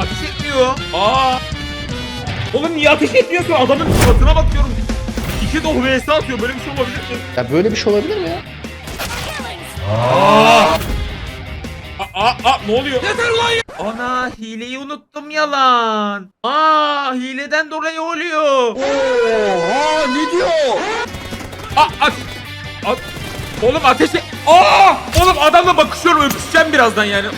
Ateş etmiyor. Aa. Oğlum niye ateş etmiyorsun? Adamın suratına bakıyorum. İki doh vs atıyor. Böyle bir şey olabilir mi? Ya böyle bir şey olabilir mi ya? Aa, aa, aa, ne oluyor? Yeter ulan ya. Ana hileyi unuttum yalan. Aa hileden dolayı oluyor. Oha ne diyor? Aa, at, at. Oğlum ateşe... Aa! Oğlum adamla bakışıyorum öpüşeceğim birazdan yani.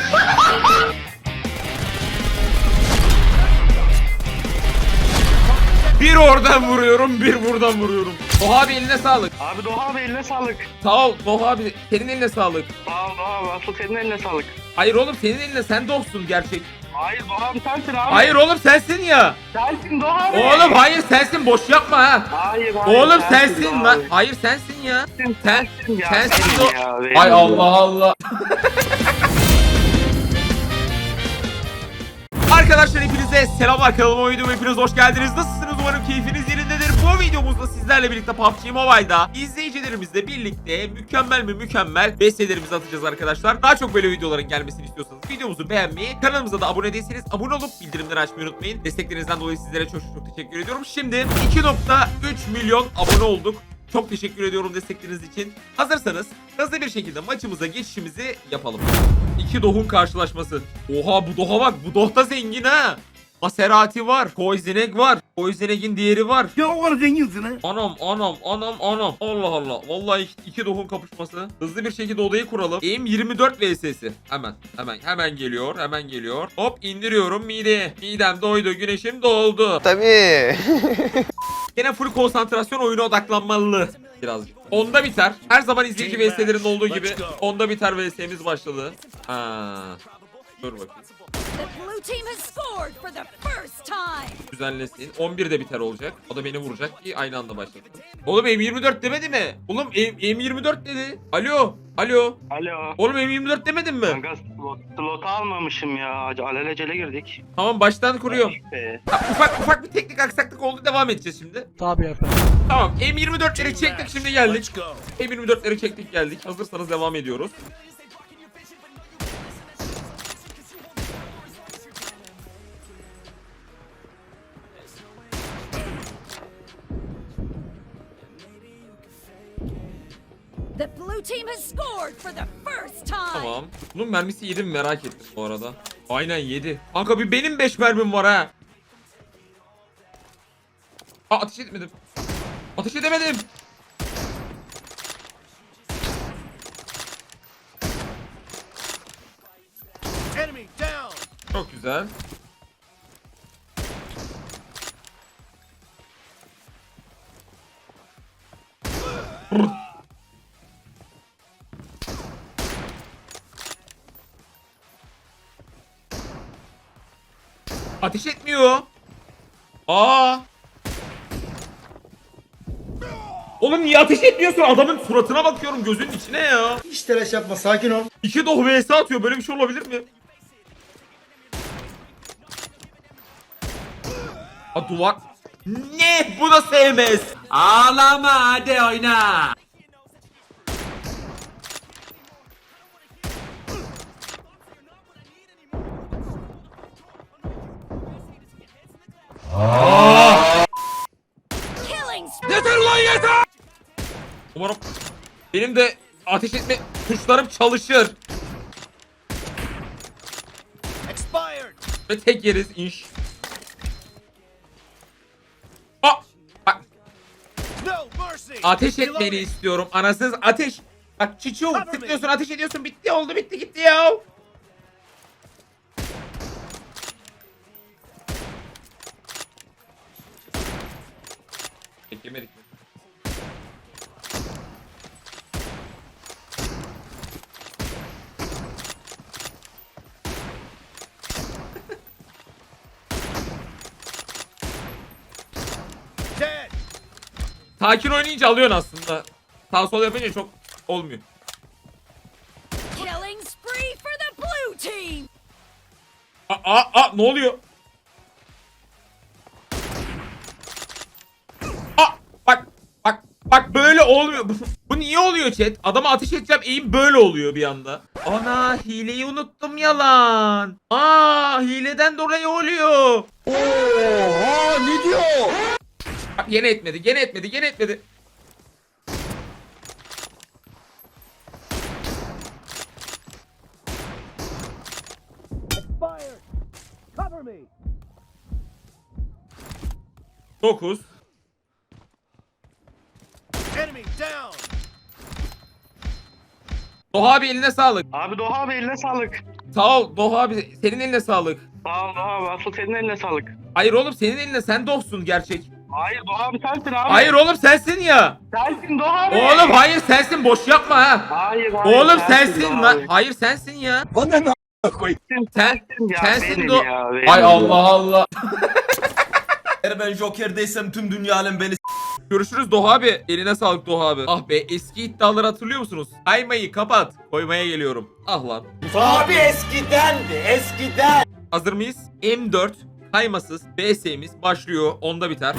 Bir oradan vuruyorum, bir buradan vuruyorum. Doğa abi eline sağlık. Abi Doğa abi eline sağlık. Sağ ol Doğa abi. Senin eline sağlık. Sağ ol Doğa abi asıl senin eline sağlık. Hayır oğlum senin eline sen dostsun gerçek. Hayır Doğa abi sensin abi. Hayır oğlum sensin ya. Sensin Doğa abi. Oğlum hayır sensin boş yapma ha. Hayır hayır. Oğlum sensin Doğa lan. Hayır sensin ya. Sensin, Sen sensin ya. sensin Benim o. ya, benim Ay ya. Allah Allah. Arkadaşlar hepinize selamlar kanalıma videoma hepiniz hoş geldiniz. Nasılsınız umarım keyfiniz yerindedir. Bu videomuzda sizlerle birlikte PUBG Mobile'da izleyicilerimizle birlikte mükemmel mi mükemmel bestelerimizi atacağız arkadaşlar. Daha çok böyle videoların gelmesini istiyorsanız videomuzu beğenmeyi, kanalımıza da abone değilseniz abone olup bildirimleri açmayı unutmayın. Desteklerinizden dolayı sizlere çok çok teşekkür ediyorum. Şimdi 2.3 milyon abone olduk. Çok teşekkür ediyorum destekleriniz için. Hazırsanız hızlı bir şekilde maçımıza geçişimizi yapalım. İki Doh'un karşılaşması. Oha bu Doh'a bak. Bu Doh da zengin ha. Maserati var. Koizenek var. Koizenek'in diğeri var. Ya o kadar zenginsin ha. Anam anam anam anam. Allah Allah. Vallahi iki, iki Doh'un kapışması. Hızlı bir şekilde odayı kuralım. Aim 24 VS'si. Hemen hemen hemen geliyor. Hemen geliyor. Hop indiriyorum mideye. Midem doydu. Güneşim doldu. Tabii. Gene full konsantrasyon oyuna odaklanmalı birazcık. Onda biter. Her zaman izleyici VS'lerin olduğu gibi onda biter VS'miz başladı. Ha. Dur bakayım. The blue team has scored for the first time. Düzenlesin. 11'de biter olacak. O da beni vuracak ki aynı anda başlasın. Oğlum M24 demedi mi? Oğlum M- M24 dedi. Alo. Alo. Alo. Oğlum M24 demedin mi? Kanka slot, slot almamışım ya. Alelacele girdik. Tamam baştan kuruyorum. Be. Ha, ufak ufak bir teknik aksaklık oldu. Devam edeceğiz şimdi. Tabii efendim. Tamam. M24'leri çektik şimdi geldik. M24'leri çektik geldik. Hazırsanız devam ediyoruz. Team has scored for the first time. Tamam. Bunun mermisi yedi mi merak ettim bu arada. Aynen yedi. Kanka bir benim 5 mermim var ha. Aa ateş etmedim. Ateş edemedim. Enemy down. Çok güzel. Ateş etmiyor. Aa. Oğlum niye ateş etmiyorsun? Adamın suratına bakıyorum gözünün içine ya. Hiç telaş yapma sakin ol. İki doh vs atıyor. Böyle bir şey olabilir mi? Ha duvar. Ne? Bu da sevmez. Ağlama hadi oyna. Yeter ulan yeter. Umarım benim de ateş etme tuşlarım çalışır. Ve tek yeriz inş. Aa! Bak ateş etmeni istiyorum. Anasız ateş. Bak çiçu tıklıyorsun ateş ediyorsun bitti oldu bitti gitti ya. Beklemedik mi? Sakin oynayınca alıyorsun aslında. Sağ sol yapınca çok olmuyor. Killing spree for the blue team. Aa, aa, aa ne oluyor? Olmuyor. Bu, niye oluyor chat? Adama ateş edeceğim eğim böyle oluyor bir anda. Ana hileyi unuttum yalan. Aa hileden dolayı oluyor. Oha ne diyor? Bak gene etmedi gene etmedi gene etmedi. Cover me. 9. Enemy down. Doğa abi eline sağlık. Abi Doğa abi eline sağlık. Sağ ol Doğa abi senin eline sağlık. Sağ ol Doğa abi asıl senin eline sağlık. Hayır oğlum senin eline sen dohsun gerçek. Hayır Doğa abi sensin abi. Hayır oğlum sensin ya. Sensin Doğa abi. Oğlum hayır sensin boş yapma ha. Hayır hayır. Oğlum sensin lan. Hayır sensin ya. Bana ne koy? Sen Ya sensin benim do. ya, benim. Ay Allah Allah. Eğer ben Joker'deysem tüm dünya alem beni Görüşürüz Doğa abi. Eline sağlık Doğa abi. Ah be eski iddiaları hatırlıyor musunuz? Kaymayı kapat. Koymaya geliyorum. Ah lan. Abi eskidendi eskiden. Hazır mıyız? M4 kaymasız VS'miz başlıyor. Onda biter.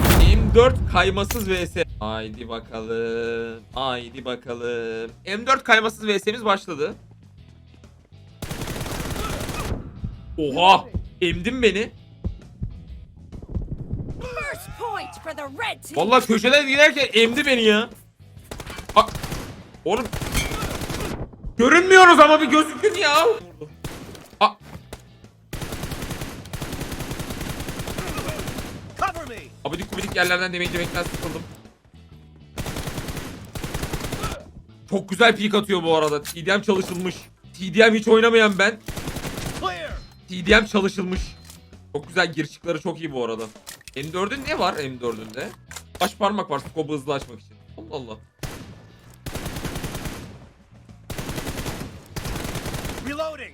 M4 kaymasız VS. Haydi bakalım. Haydi bakalım. M4 kaymasız VS'miz başladı. Oha! Emdin beni. Vallahi köşeden giderken emdi beni ya. Bak. Oğlum. Görünmüyoruz ama bir gözükün ya. Aa, Cover me. abidik gubidik yerlerden demek demekten sıkıldım. Çok güzel peek atıyor bu arada. TDM çalışılmış. TDM hiç oynamayan ben. TDM çalışılmış. Çok güzel girişikleri çok iyi bu arada. M4'ün ne var M4'ünde? Baş parmak var scope'u hızlı açmak için. Allah Allah. Reloading.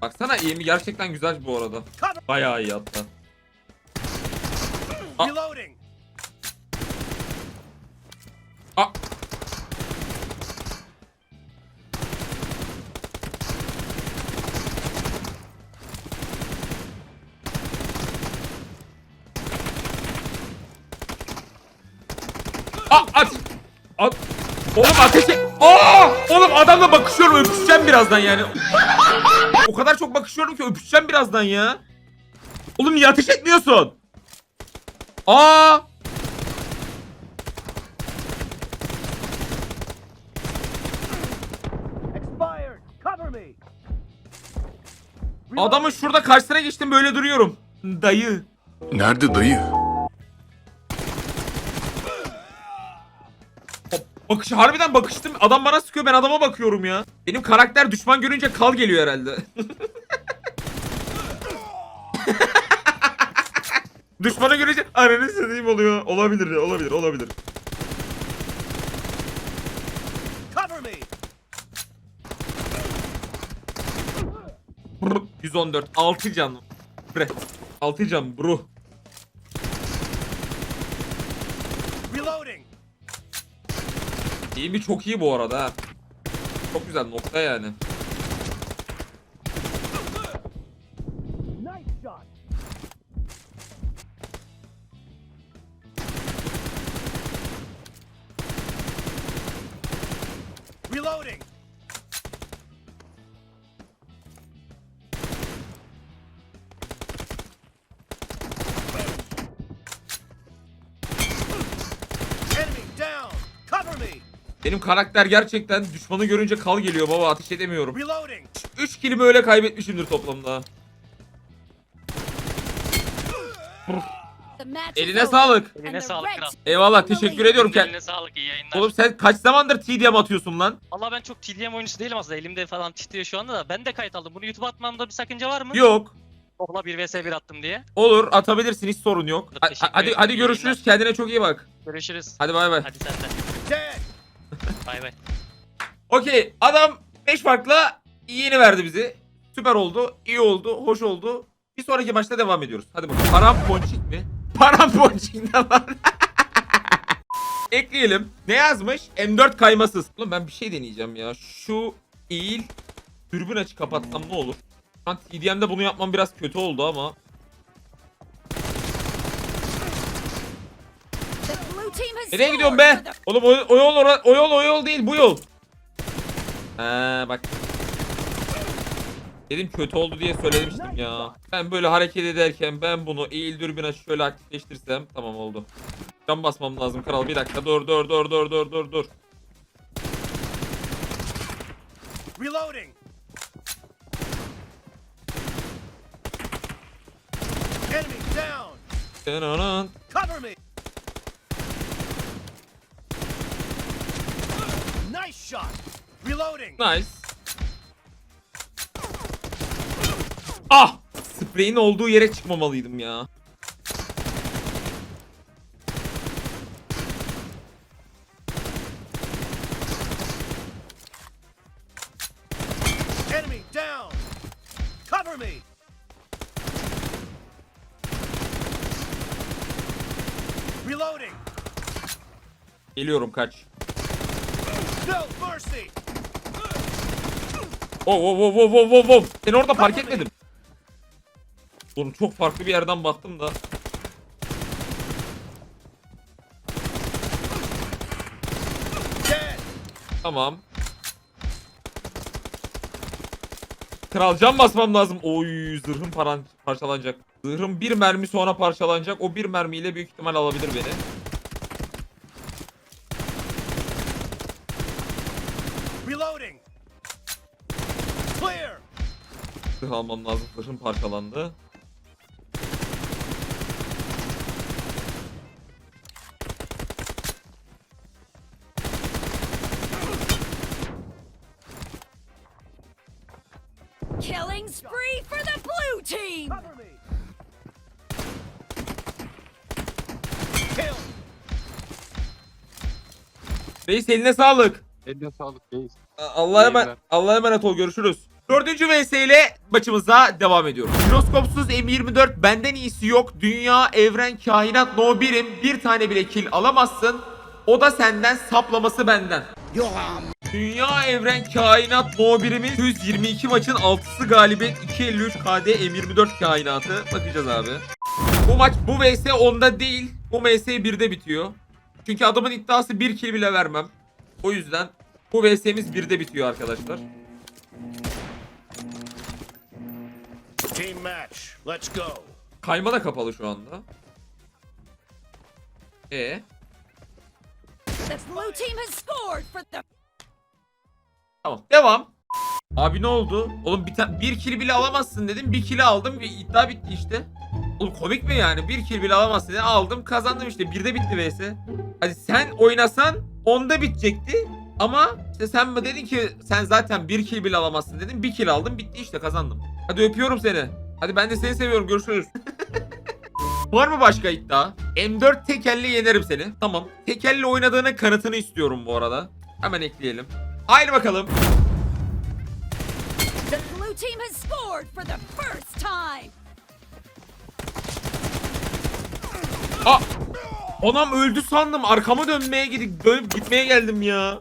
Baksana aim'i gerçekten güzel bu arada. Bayağı iyi hatta. Aa. Oğlum ateşe... Aa! Oğlum adamla bakışıyorum öpüşeceğim birazdan yani. o kadar çok bakışıyorum ki öpüşeceğim birazdan ya. Oğlum niye ateş etmiyorsun? Aa! Expired. Cover me. Adamın şurada karşısına geçtim böyle duruyorum. Dayı. Nerede dayı? Bakış harbiden bakıştım. Adam bana sıkıyor ben adama bakıyorum ya. Benim karakter düşman görünce kal geliyor herhalde. Düşmanı görünce ananı seveyim oluyor. Olabilir olabilir olabilir. Cover me. Brr, 114 6 can. Bre. 6 can bro. İyi mi çok iyi bu arada. Çok güzel nokta yani. Karakter gerçekten düşmanı görünce kal geliyor baba ateş edemiyorum. Reloading. 3 kilimi öyle kaybetmişimdir toplamda. Eline sağlık. Eline sağlık kral. Eyvallah teşekkür ediyorum. Eline sağlık iyi yayınlar. Oğlum sen kaç zamandır TDM atıyorsun lan? Valla ben çok TDM oyuncusu değilim aslında. Elimde falan titriyor şu anda da. Ben de kayıt aldım. Bunu YouTube'a atmamda bir sakınca var mı? Yok. Ola 1 vs 1 attım diye. Olur atabilirsin hiç sorun yok. Teşekkür hadi ederim. hadi görüşürüz. Kendine çok iyi bak. Görüşürüz. Hadi bay bay. Hadi sen de. Bay bay. Okey adam 5 farkla yeni verdi bizi. Süper oldu. iyi oldu. Hoş oldu. Bir sonraki maçta devam ediyoruz. Hadi bakalım. Paramponçik mi? Paramponçik ne lan? Ekleyelim. Ne yazmış? M4 kaymasız. Oğlum ben bir şey deneyeceğim ya. Şu eğil dürbün açı kapatsam ne olur? Şu an TDM'de bunu yapmam biraz kötü oldu ama. Nereye gidiyorsun be? Oğlum o, o yol ora- o yol o yol değil bu yol. Ha bak. Dedim kötü oldu diye söylemiştim ya. Ben böyle hareket ederken ben bunu eğil dürbün açıp şöyle aktifleştirsem tamam oldu. Can basmam lazım kral bir dakika dur dur dur dur dur dur dur. Reloading. Enemy down. Cover me. Nice shot. Reloading. Nice. Ah! Spreyin olduğu yere çıkmamalıydım ya. Enemy down. Cover me. Reloading. Geliyorum kaç. No mercy. Oh oh oh oh oh oh oh. Seni orada fark etmedim. Oğlum çok farklı bir yerden baktım da. Tamam. Kral can basmam lazım. Oy zırhım paran parçalanacak. Zırhım bir mermi sonra parçalanacak. O bir mermiyle büyük ihtimal alabilir beni. Zırh almam lazım. Zırhım parçalandı. killing spree for the blue team. Reis eline sağlık. Eline sağlık reis. Allah'a emanet. Allah'a emanet ol görüşürüz. Dördüncü vs ile maçımıza devam ediyoruz. Jiroskopsuz M24 benden iyisi yok. Dünya, evren, kainat, no birim. Bir tane bile kill alamazsın. O da senden saplaması benden. Dünya, evren, kainat, no birimiz 122 maçın 6'sı galibiyet 253 KD M24 kainatı. Bakacağız abi. Bu maç bu vs onda değil. Bu vs 1'de bitiyor. Çünkü adamın iddiası 1 kill bile vermem. O yüzden bu VS'miz 1'de bitiyor arkadaşlar. Team match. Let's go. Kayma da kapalı şu anda. E The blue team has scored for the tamam. Devam. Abi ne oldu? Oğlum bir, bir kill bile alamazsın dedim. Bir kill aldım ve iddia bitti işte. Oğlum komik mi yani? Bir kill bile alamazsın dedim. Aldım kazandım işte. Birde bitti VS. Hadi sen oynasan onda bitecekti. Ama işte sen mi dedin ki sen zaten bir kill bile alamazsın dedim. Bir kill aldım bitti işte kazandım. Hadi öpüyorum seni. Hadi ben de seni seviyorum görüşürüz. Var mı başka iddia? M4 tekelli yenerim seni. Tamam. Tekelli oynadığının kanıtını istiyorum bu arada. Hemen ekleyelim. Haydi bakalım. the blue team has scored for the first time. Aa! Anam öldü sandım. Arkama dönmeye gidip dönüp gitmeye geldim ya.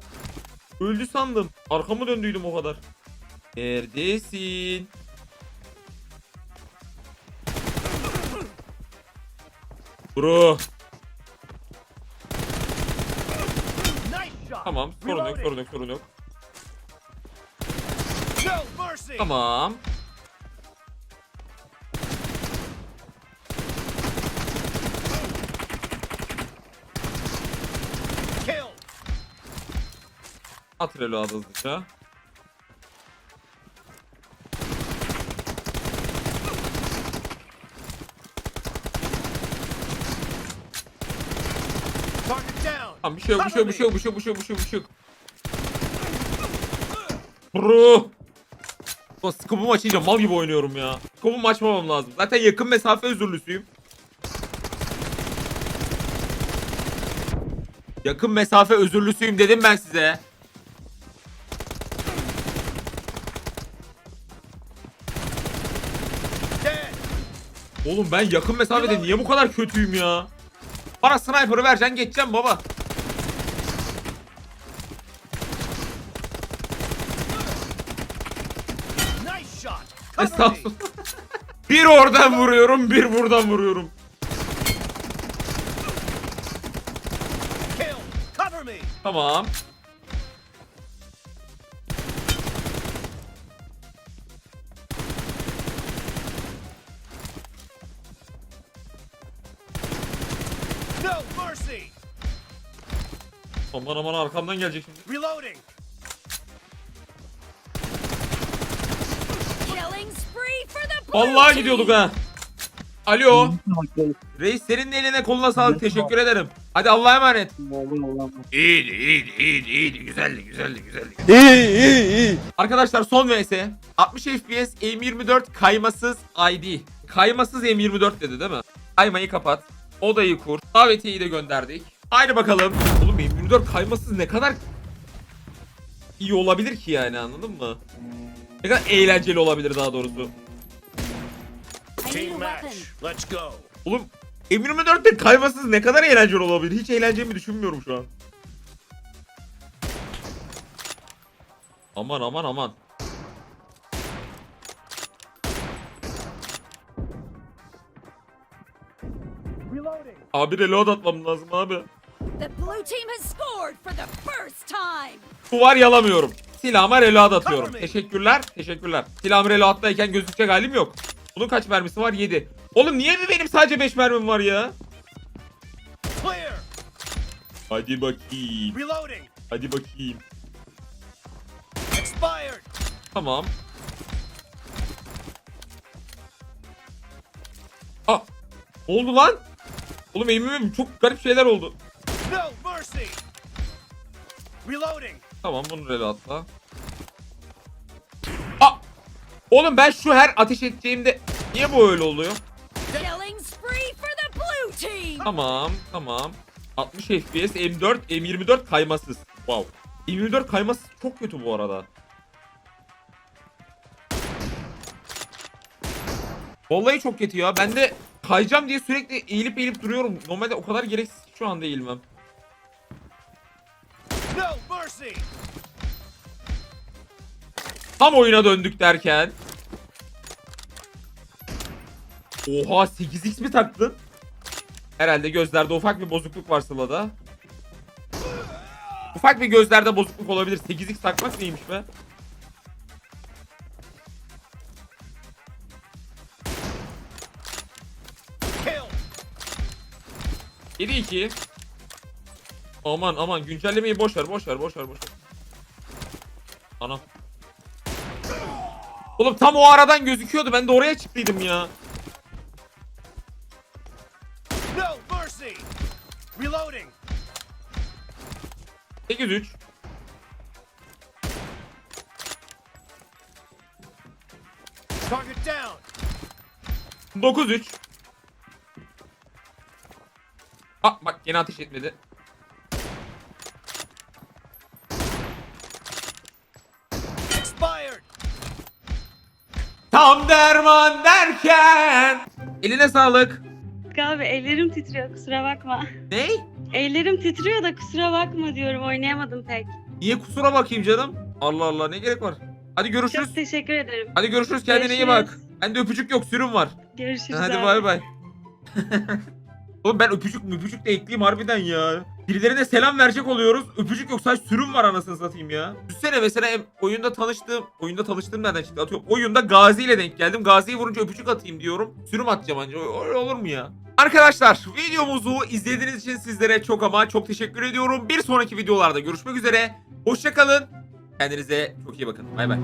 Öldü sandım. Arkamı döndüydüm o kadar. Neredesin? Bro. Tamam. Sorun yok, sorun yok, sorun yok. Tamam. At reload hızlıca. Tamam bir şey yok, bir şey yok, bir şey yok, bir şey yok, bir şey yok, bir şey yok, bir şey yok. Bro. O scope'umu açınca mal gibi oynuyorum ya. Scope'umu açmamam lazım. Zaten yakın mesafe özürlüsüyüm. Yakın mesafe özürlüsüyüm dedim ben size. Oğlum ben yakın mesafede niye bu kadar kötüyüm ya? Bana sniper'ı vereceksin geçeceğim baba. Estağfurullah. bir oradan vuruyorum, bir buradan vuruyorum. Tamam. Aman aman arkamdan gelecek şimdi. Reloading. Vallahi gidiyorduk ha. Alo. Reis senin eline koluna sağlık. Teşekkür ederim. Hadi Allah'a emanet. İyiydi, iyiydi, iyiydi, iyiydi. Güzeldi, güzeldi, güzeldi. İyi iyi iyi. Arkadaşlar son vs. 60 FPS, M24 kaymasız ID. Kaymasız M24 dedi değil mi? Kaymayı kapat. Odayı kur. Davetiyeyi de gönderdik. Haydi bakalım. Oğlum M24 kaymasız ne kadar iyi olabilir ki yani anladın mı? Ne kadar eğlenceli olabilir daha doğrusu. Team match. Let's go. Oğlum M24'te kaymasız ne kadar eğlenceli olabilir? Hiç eğleneceğimi düşünmüyorum şu an. Aman aman aman. Reloading. Abi reload atmam lazım abi. The blue team has scored for the first time. Duvar yalamıyorum. Silahıma reload atıyorum. Teşekkürler. Teşekkürler. Silahım reload'dayken gözükecek halim yok. Bunun kaç mermisi var? 7. Oğlum niye mi benim sadece 5 mermim var ya? Clear. Hadi bakayım. Reloading. Hadi bakayım. Expired. Tamam. Aa. ne Oldu lan. Oğlum elimim çok garip şeyler oldu. No mercy. Reloading. Tamam bunu reloadla. Aa. Oğlum ben şu her ateş edeceğimde niye bu öyle oluyor? Killing spree for the blue team. Tamam, tamam. 60 FPS, M4, M24 kaymasız. Wow. M24 kaymasız çok kötü bu arada. Vallahi çok kötü ya. Ben de kayacağım diye sürekli eğilip eğilip duruyorum. Normalde o kadar gereksiz şu anda eğilmem. Tam oyuna döndük derken. Oha 8x mi taktın? Herhalde gözlerde ufak bir bozukluk var Sıla'da. Ufak bir gözlerde bozukluk olabilir. 8x takmak neymiş be? Kill. 7-2. Aman aman güncellemeyi boş ver boş ver boş ver boş ver. Ana. Oğlum tam o aradan gözüküyordu. Ben de oraya çıktıydım ya. No mercy. Reloading. 8-3. Target down. 9-3. Ha bak yine ateş etmedi. Tam derman derken. Eline sağlık. Abi ellerim titriyor kusura bakma. Ne? Ellerim titriyor da kusura bakma diyorum oynayamadım pek. Niye kusura bakayım canım? Allah Allah ne gerek var? Hadi görüşürüz. Çok teşekkür ederim. Hadi görüşürüz kendine iyi bak. Görüşürüz. Bende öpücük yok sürüm var. Görüşürüz Hadi abi. bay bay. Oğlum ben öpücük öpücük de ekleyeyim harbiden ya. Birilerine selam verecek oluyoruz. Öpücük yok sadece sürüm var anasını satayım ya. Düşünsene mesela oyunda tanıştığım, oyunda tanıştığım nereden çıktı atıyorum. Oyunda Gazi ile denk geldim. Gazi'yi vurunca öpücük atayım diyorum. Sürüm atacağım anca. Öyle olur mu ya? Arkadaşlar videomuzu izlediğiniz için sizlere çok ama çok teşekkür ediyorum. Bir sonraki videolarda görüşmek üzere. Hoşçakalın. Kendinize çok iyi bakın. Bay bay.